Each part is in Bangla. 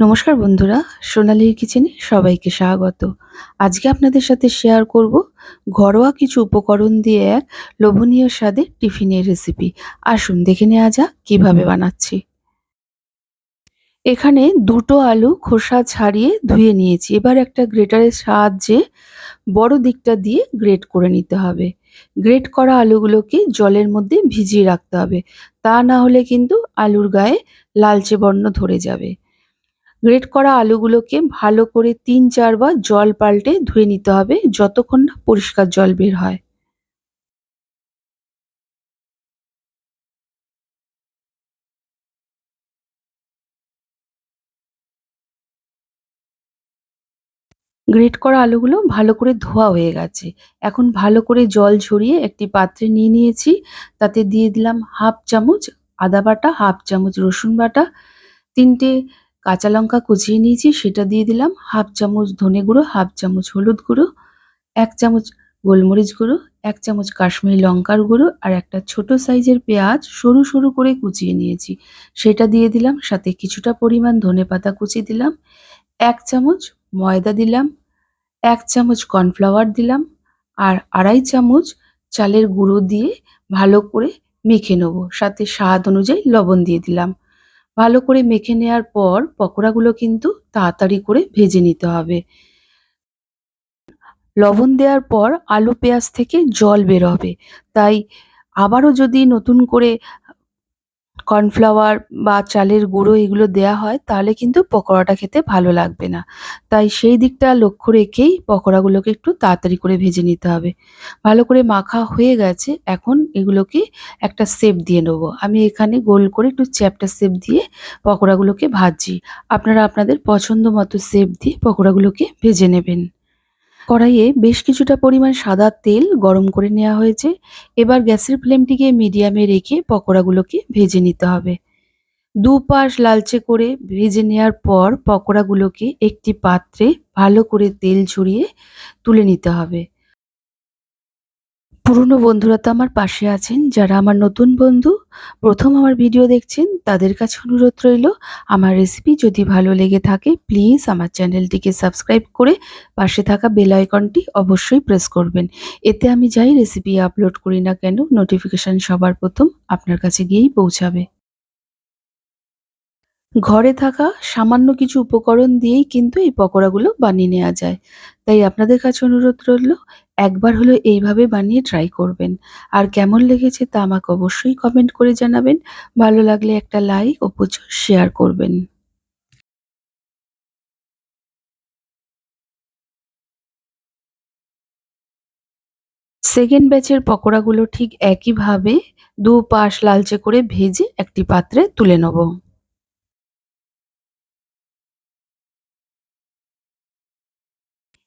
নমস্কার বন্ধুরা, সোনালির কিচেনে সবাইকে স্বাগত। আজকে আপনাদের সাথে শেয়ার করব ঘরোয়া কিছু উপকরণ দিয়ে এক লোভনীয় স্বাদের টিফিনের রেসিপি আসুন দেখে নেওয়া যাক কীভাবে বানাচ্ছি। এখানে দুটো আলু খোসা ছাড়িয়ে ধুয়ে নিয়েছি। এবার একটা গ্রেটারের সাহায্যে বড় দিকটা দিয়ে গ্রেট করে নিতে হবে। গ্রেট করা আলুগুলোকে জলের মধ্যে ভিজিয়ে রাখতে হবে। তা না হলে কিন্তু আলুর গায়ে লালচে বর্ণ ধরে যাবে। গ্রেট করা আলুগুলোকে ভালো করে তিন চারবার জল পাল্টে ধুয়ে নিতে হবে যতক্ষণ না পরিষ্কার জল বের হয়। গ্রেট করা আলুগুলো ভালো করে ধোয়া হয়ে গেছে। এখন ভালো করে জল ঝরিয়ে একটি পাত্রে নিয়ে নিয়েছি। তাতে দিয়ে দিলাম হাফ চামচ আদা বাটা, হাফ চামচ রসুন বাটা, তিনটে কাঁচা লঙ্কা কুচিয়ে নিয়েছি, সেটা দিয়ে দিলাম হাফ চামচ ধনে গুঁড়ো, হাফ চামচ হলুদ গুঁড়ো, এক চামচ গোলমরিচ গুঁড়ো, এক চামচ কাশ্মীরি লঙ্কার গুঁড়ো আর একটা ছোট সাইজের পেঁয়াজ সরু সরু করে কুচিয়ে নিয়েছি। সেটা দিয়ে দিলাম, সাথে কিছুটা পরিমাণ ধনে পাতা কুচি দিলাম, এক চামচ ময়দা দিলাম, এক চামচ কর্নফ্লাওয়ার দিলাম আর আড়াই চামচ চালের গুঁড়ো দিয়ে ভালো করে মেখে নেব। সাথে স্বাদ অনুযায়ী লবণ দিয়ে দিলাম। ভালো করে মেখে নেয়ার পর পকোড়াগুলো কিন্তু তাড়াতাড়ি করে ভেজে নিতে হবে। লবণ দেওয়ার পর আলু পেঁয়াজ থেকে জল বেরোবে তাই আবারও যদি নতুন করে কর্নফ্লাওয়ার বা চালের গুঁড়ো এগুলো দেয়া হয়, তাহলে কিন্তু পকোড়াটা খেতে ভালো লাগবে না। তাই সেই দিকটা লক্ষ্য রেখেই পকোড়াগুলোকে একটু তাড়াতাড়ি করে ভেজে নিতে হবে। ভালো করে মাখা হয়ে গেছে, এখন এগুলোকে একটা শেপ দিয়ে নেব। আমি এখানে গোল করে একটু চ্যাপটা শেপ দিয়ে পকোড়াগুলোকে ভাজছি। আপনারা আপনাদের পছন্দ মতো শেপ দিয়ে পকোড়াগুলোকে ভেজে নেবেন। কড়াইয়ে বেশ কিছুটা পরিমাণ সাদা তেল গরম করে নেওয়া হয়েছে। এবার গ্যাসের ফ্লেমটিকে মিডিয়ামে রেখে পকোড়াগুলোকে ভেজে নিতে হবে। দু পাশ লালচে করে ভেজে নেওয়ার পর পকোড়াগুলোকে একটি পাত্রে ভালো করে তেল ঝরিয়ে তুলে নিতে হবে। পুরনো বন্ধুরা তো আমার পাশে আছেন। যারা আমার নতুন বন্ধু, প্রথম আমার ভিডিও দেখছেন, তাদের কাছে অনুরোধ রইল, আমার রেসিপি যদি ভালো লেগে থাকে প্লিজ আমার চ্যানেলটিকে সাবস্ক্রাইব করে পাশে থাকা বেল আইকনটি অবশ্যই প্রেস করবেন। এতে আমি যাই রেসিপি আপলোড করি না কেন নোটিফিকেশান সবার প্রথম আপনার কাছে গিয়েই পৌঁছাবে। ঘরে থাকা সামান্য কিছু উপকরণ দিয়েই কিন্তু এই পকোড়াগুলো বানিয়ে নেওয়া যায়। তাই আপনাদের কাছে অনুরোধ রইল, একবার হলো এইভাবে বানিয়ে ট্রাই করবেন। আর কেমন লেগেছে তা আমাকে অবশ্যই কমেন্ট করে জানাবেন। ভালো লাগলে একটা লাইক ও প্রচুর শেয়ার করবেন। সেকেন্ড ব্যাচের পকোড়াগুলো ঠিক একইভাবে দু পাশ লালচে করে ভেজে একটি পাত্রে তুলে নেব।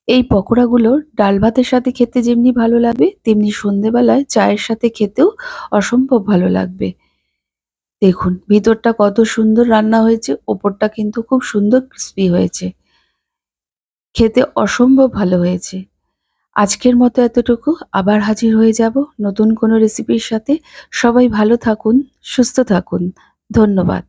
এই পকোড়াগুলো ডাল ভাতের সাথে খেতে যেমনি ভালো লাগবে, তেমনি সন্ধেবেলায় চায়ের সাথে খেতেও অসম্ভব ভালো লাগবে। দেখুন, ভিতরটা কত সুন্দর রান্না হয়েছে, ওপরটা কিন্তু খুব সুন্দর ক্রিস্পি হয়েছে। খেতে অসম্ভব ভালো হয়েছে। আজকের মতো এতটুকু, আবার হাজির হয়ে যাব নতুন কোনো রেসিপির সাথে। সবাই ভালো থাকুন, সুস্থ থাকুন। ধন্যবাদ।